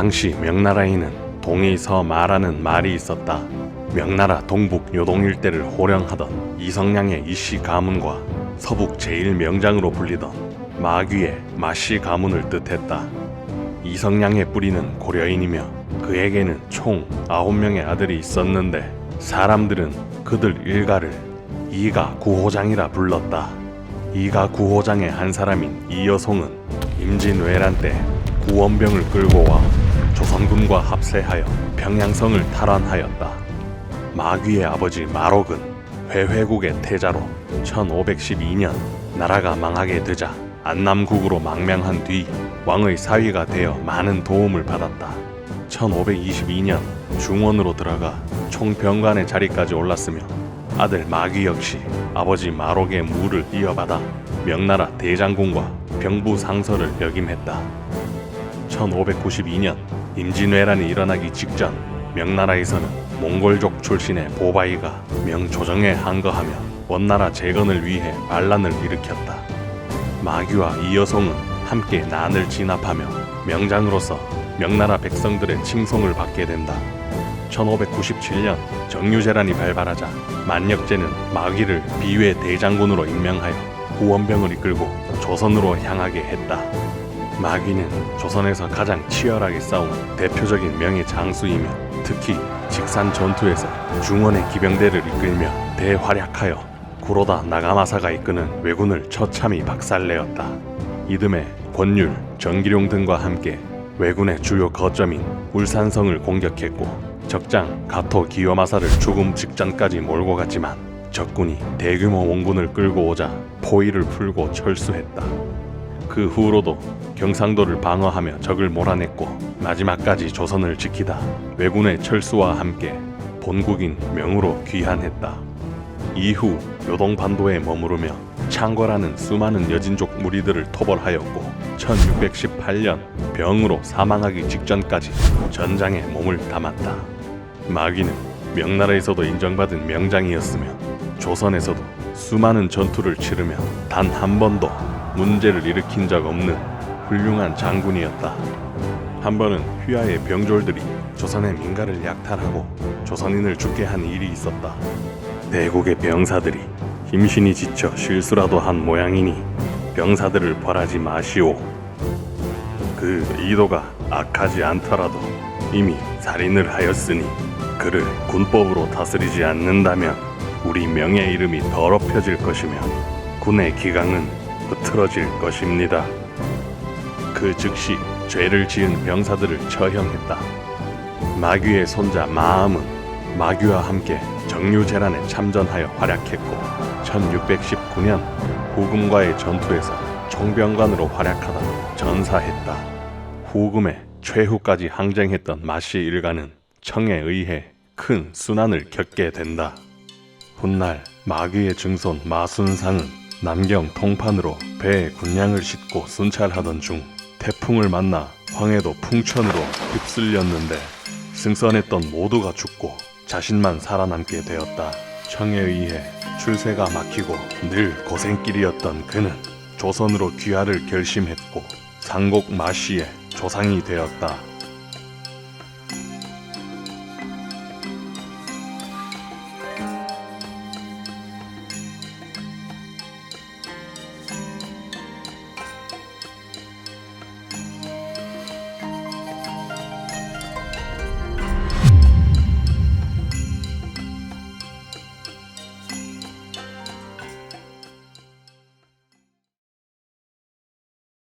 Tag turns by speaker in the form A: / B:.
A: 당시 명나라에는 동의서마라는 말이 있었다. 명나라 동북 요동 일대를 호령하던 이성량의 이씨 가문과 서북 제일명장으로 불리던 마귀의 마씨 가문을 뜻했다. 이성량의 뿌리는 고려인이며 그에게는 총 아홉 명의 아들이 있었는데 사람들은 그들 일가를 이가 구호장이라 불렀다. 이가 구호장의 한 사람인 이여송은 임진왜란 때 구원병을 끌고 와 조선군과 합세하여 평양성을 탈환하였다. 마귀의 아버지 마록은 회회국의 태자로 1512년 나라가 망하게 되자 안남국으로 망명한 뒤 왕의 사위가 되어 많은 도움을 받았다. 1522년 중원으로 들어가 총병관의 자리까지 올랐으며 아들 마귀 역시 아버지 마록의 무를 이어받아 명나라 대장군과 병부 상서를 역임했다. 1592년 임진왜란이 일어나기 직전 명나라에서는 몽골족 출신의 보바이가 명조정에 항거하며 원나라 재건을 위해 반란을 일으켰다. 마귀와 이여송은 함께 난을 진압하며 명장으로서 명나라 백성들의 칭송을 받게 된다. 1597년 정유재란이 발발하자 만역제는 마귀를 비회 대장군으로 임명하여 구원병을 이끌고 조선으로 향하게 했다. 마귀는 조선에서 가장 치열하게 싸운 대표적인 명의 장수이며 특히 직산 전투에서 중원의 기병대를 이끌며 대활약하여 구로다 나가마사가 이끄는 왜군을 처참히 박살내었다. 이듬해 권율, 정기룡 등과 함께 왜군의 주요 거점인 울산성을 공격했고 적장 가토 기요마사를 죽음 직전까지 몰고 갔지만 적군이 대규모 원군을 끌고 오자 포위를 풀고 철수했다. 그 후로도 경상도를 방어하며 적을 몰아냈고 마지막까지 조선을 지키다 왜군의 철수와 함께 본국인 명으로 귀환했다. 이후 요동반도에 머무르며 창궐하는 수많은 여진족 무리들을 토벌하였고 1618년 병으로 사망하기 직전까지 전장에 몸을 담았다. 마귀는 명나라에서도 인정받은 명장이었으며 조선에서도 수많은 전투를 치르며 단 한 번도 문제를 일으킨 적 없는 훌륭한 장군이었다. 한 번은 휘하의 병졸들이 조선의 민가를 약탈하고 조선인을 죽게 한 일이 있었다. 대국의 병사들이 힘신이 지쳐 실수라도 한 모양이니 병사들을 벌하지 마시오. 그 의도가 악하지 않더라도 이미 살인을 하였으니 그를 군법으로 다스리지 않는다면 우리 명의 이름이 더럽혀질 것이며 군의 기강은 흐트러질 것입니다. 그 즉시 죄를 지은 병사들을 처형했다. 마귀의 손자 마암은 마귀와 함께 정유재란에 참전하여 활약했고 1619년 후금과의 전투에서 총병관으로 활약하다 전사했다. 후금의 최후까지 항쟁했던 마씨 일가는 청에 의해 큰 순환을 겪게 된다. 훗날 마귀의 증손 마순상은 남경 통판으로 배에 군량을 싣고 순찰하던 중 태풍을 만나 황해도 풍천으로 휩쓸렸는데 승선했던 모두가 죽고 자신만 살아남게 되었다. 청에 의해 출세가 막히고 늘 고생길이었던 그는 조선으로 귀화를 결심했고 상곡 마씨의 조상이 되었다.